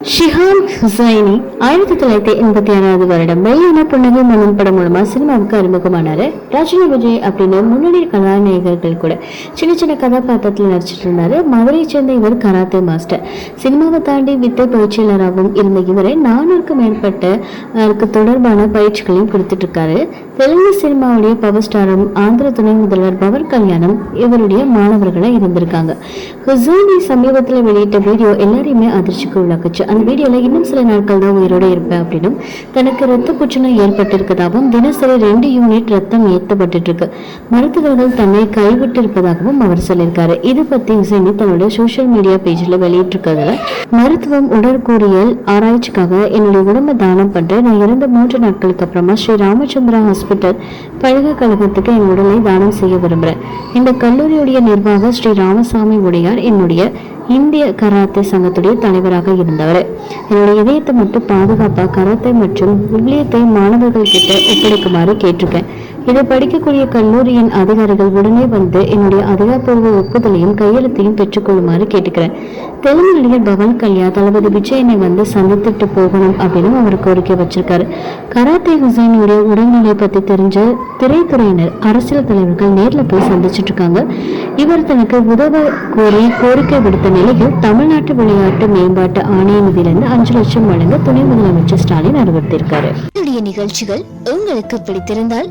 ஷிஹான் ஹுசைனி ஆயிரத்தி தொள்ளாயிரத்தி எண்பத்தி ஆறாவது வருடம் வெளியான புன்னகை மன்னன் படம் மூலமா சினிமாவுக்கு அறிமுகமானாரு ரஜினி விஜய் அப்படின்னு முன்னணி கதாநாயகர்கள் கூட சின்ன சின்ன கதாபாத்திரத்தில் நடிச்சிட்டு இருந்தாரு மதுரையை சேர்ந்த இவர் கராத்தே மாஸ்டர் சினிமாவை தாண்டி வித்தை பயிற்சியாளராகவும் இருந்த இவரை நானூறுக்கும் மேற்பட்ட தொடர்பான பயிற்சிகளையும் கொடுத்துட்டு இருக்காரு தெலுங்கு சினிமாவுடைய பவர் ஸ்டாரும் ஆந்திர துணை முதல்வர் பவர் கல்யாணம் இவருடைய மாணவர்களா இருந்திருக்காங்க ஹுசைனி சமீபத்தில் வெளியிட்ட வீடியோ எல்லாரையுமே அதிர்ச்சிக்கு உள்ளாக்குச்சு அந்த வீடியோவில் இன்னும் சில நாட்கள் தான் உயிரோடு இருப்பேன் அப்படின்னும் தனக்கு ரத்த புற்றுநோய் ஏற்பட்டிருக்கதாகவும் தினசரி ரெண்டு யூனிட் ரத்தம் ஏற்றப்பட்டு இருக்கு மருத்துவர்கள் தன்னை கைவிட்டு இருப்பதாகவும் அவர் சொல்லியிருக்காரு. இது பற்றி ஹுசைனி தன்னுடைய சோஷியல் மீடியா பேஜில் வெளியிட்டிருக்கிறதுல மருத்துவம் உடற்கூறியல் ஆராய்ச்சிக்காக என்னுடைய உடம்பை தானம் பண்ணுற நான் இறந்த மூன்று நாட்களுக்கு அப்புறமா ஸ்ரீ ராமச்சந்திரா ஹாஸ்பிட்டல் பல்கலைக்கழகத்துக்கு என் உடலை தானம் செய்ய விரும்புகிறேன் இந்த கல்லூரியுடைய நிர்வாக ஸ்ரீ ராமசாமி உடையார் என்னுடைய இந்திய கராத்தே சங்கத்துடைய தலைவராக இருந்தவர். என்னுடைய இதயத்தை மட்டும் பாதுகாப்பா கராத்தே மற்றும் உள்ளியத்தை மாணவர்கள் கிட்ட ஒப்படைக்குமாறு கேட்டிருக்கேன். இதை படிக்கக்கூடிய கல்லூரியின் அதிகாரிகள் உடனே வந்து என்னுடைய அதிகாரப்பூர்வ ஒப்புதலையும் கையெழுத்தையும் பெற்றுக்கொள்ளுமாறு கேட்டுக்கிறேன். தெலுங்கு நடிகர் பவன் கல்யா தளபதி விஜயனை வந்து சந்தித்துட்டு போகணும் அப்படின்னு அவர் கோரிக்கை வச்சிருக்காரு. கராத்தே ஹுசைனுடைய உடல்நிலை பத்தி தெரிஞ்ச திரைத்துறையினர் அரசியல் தலைவர்கள் நேரில் போய் சந்திச்சுட்டு இருக்காங்க. இவர் தனக்கு உதவ கோரி கோரிக்கை விடுத்த நிலையில் தமிழ்நாட்டு விளையாட்டு மேம்பாட்டு ஆணைய நிதியிலிருந்து அஞ்சு லட்சம் வழங்க துணை முதலமைச்சர் ஸ்டாலின் அறிவுறுத்தியிருக்காரு. நிகழ்ச்சிகள் உங்களுக்கு பிடித்திருந்தால்